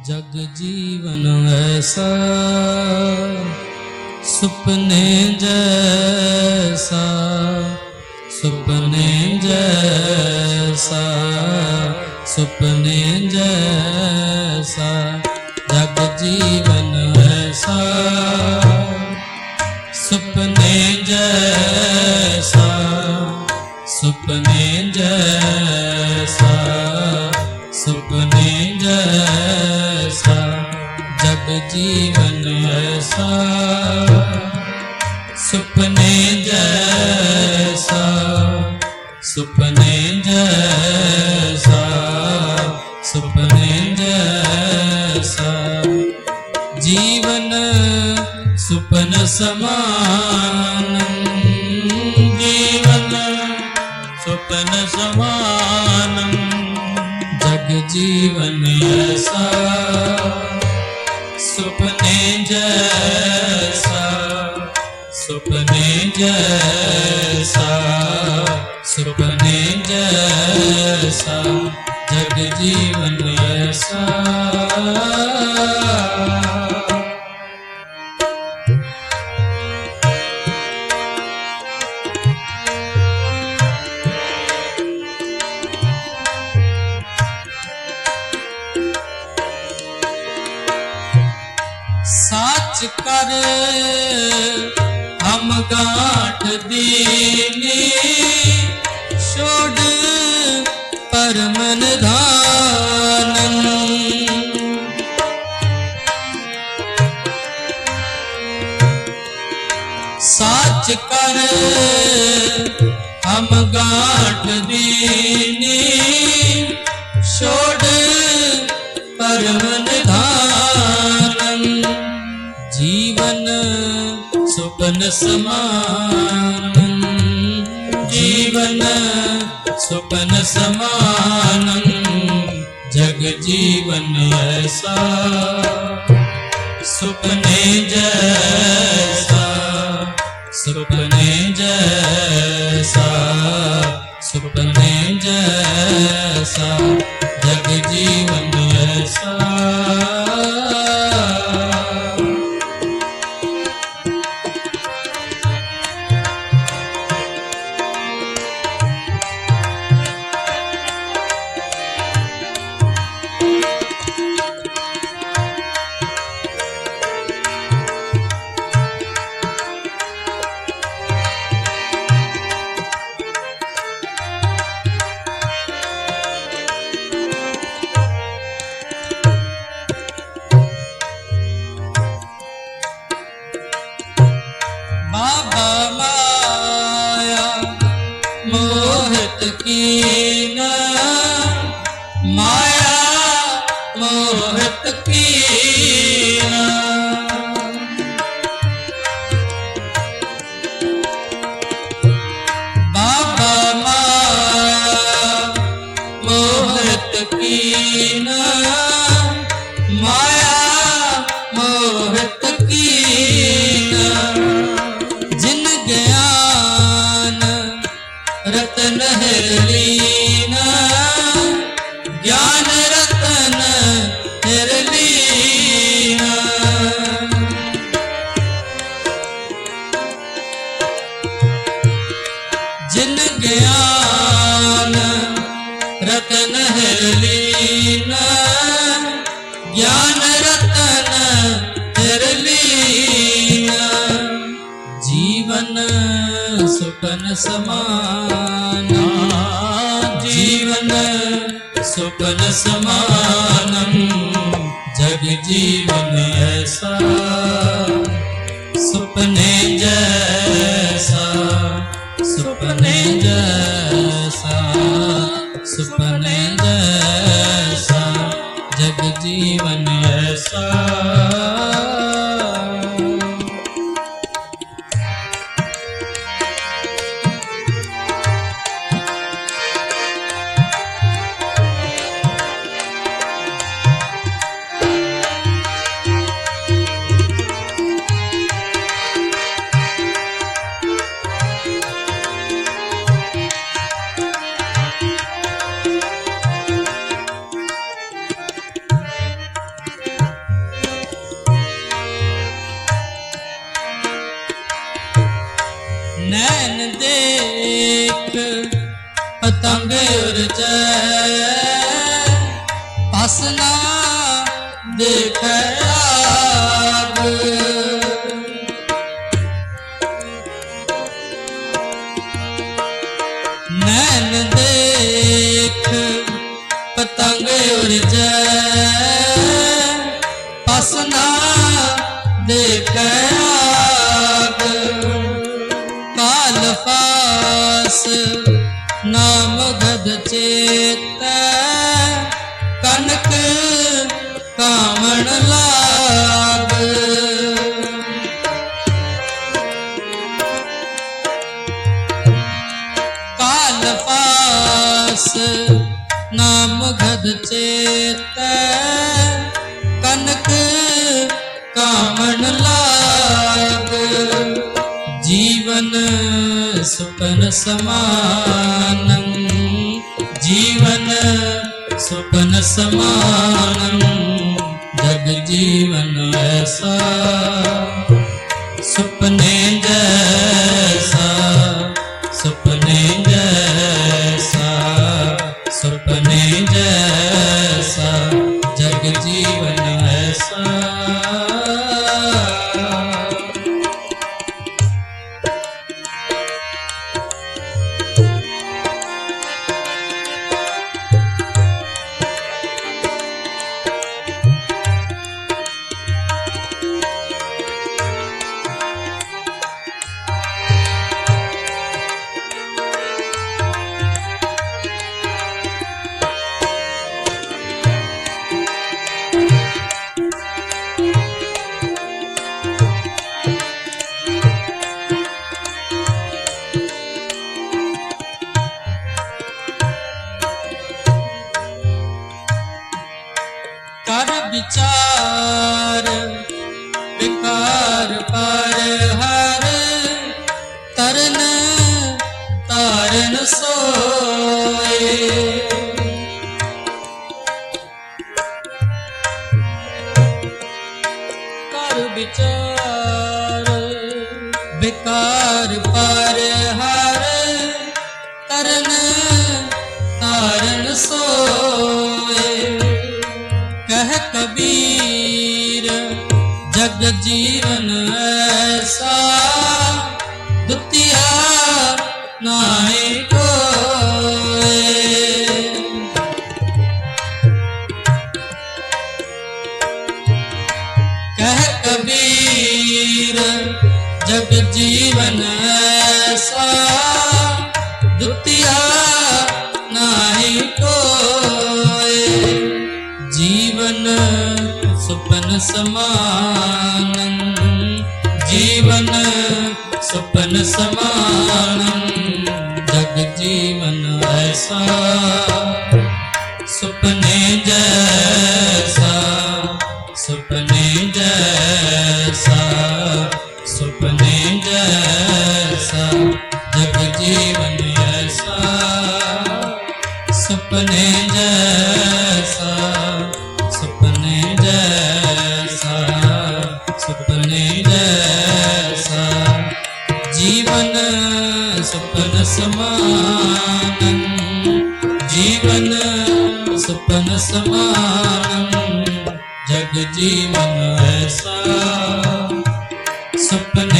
ਜਗ ਜੀਵਨ ਐਸਾ ਸੁਪਨੇ ਜੈਸਾ ਸੁਪਨੇ ਜੈਸਾ ਸੁਪਨੇ ਜੈਸਾ ਜਗ ਜੀਵਨ ਸੁਪਨੇ ਜੈਸਾ ਸੁਪਨੇ ਜੈਸਾ ਸੁਪਨੇ ਜੈਸਾ। ਜੀਵਨ ਸੁਪਨ ਸਮਾਨ ਜੀਵਨ ਸੁਪਨ ਸਮਾਨ। ਜਗ ਜੀਵਨ ਸੁਪਨੇ ਜੈਸਾ ਜਗ ਜੀਵਨ ਐਸਾ ਸਾਚ ਕਰ ਹਮ ਗਾਠ ਦੀਨੀ। ਸਾਚ ਕਰ, ਹਮ ਗਾਠ ਦੀਨੀ ਛੋੜ ਪਰਮਨ ਧਾਨੰ ਜੀਵਨ ਸੁਪਨ ਸਮਾਨ ਜੀਵਨ ਸੁਪਨ ਸਮਾਨ ਜਗ ਜੀਵਨ ਐਸਾ ਸੁਪਨੇ ਜੈਸਾ ਸੁਪਨੇ की ਰਤਨ ਹੈ ਲੀਨਾ ਗਿਆਨ ਰਤਨ ਹੈ ਲੀਨਾ ਜਿਨ ਗਿਆਨ ਰਤਨ ਹੈ ਸੁਪਨ ਸਮਾਨਾ, ਜੀਵਨ ਸੁਪਨ ਸਮਾਨੰ, ਜਗ ਜੀਵਨ ਐਸਾ, ਸੁਪਨੇ ਜੈਸਾ ਸੁਪਨੇ ਜੈਸਾ ਸੁਪਨੇ ਜੈਸਾ, ਜਗ ਜੀਵਨ ਨੈਣ ਦੇਖ ਪਤੰਗ ਉਰਜੈ ਪਸਨਾ ਦੇਖੈ ਆਗ ਦੇਖ ਪਤੰਗ ਉਰਜੈ ਪਸਨਾ ਦੇਖੈ ਫਾਸ ਨਾਮ ਗਦ ਚੇਤੈ। ਕਨਕ ਕਾਮਣ ਲਾਗ। ਕਾਲ ਪਾਸ ਨਾਮ ਗਦ ਚੇਤੈ। ਕਨਕ ਕਾਮਣ ਲਾਗ समान जीवन स्वपन समान जग जीवन स्वपने ज ਕਰ ਵਿਚਾਰ ਵਿਕਾਰ ਪਰ ਹਰ ਤਰਨ ਤਾਰਨ ਸੋਏ। ਕਰ ਵਿਚਾਰ ਵਿਕਾਰ ਪਰ ਸਮਾਨ ਜੀਵਨ ਸੁਪਨ ਸਮਾਨ ਜਗ ਜੀਵਨ ਐਸਾ ਸੁਪਨੇ ਜੈਸਾ ਸੁਪਨੇ ਜੈ ਐਸਾ ਸੁਪਨ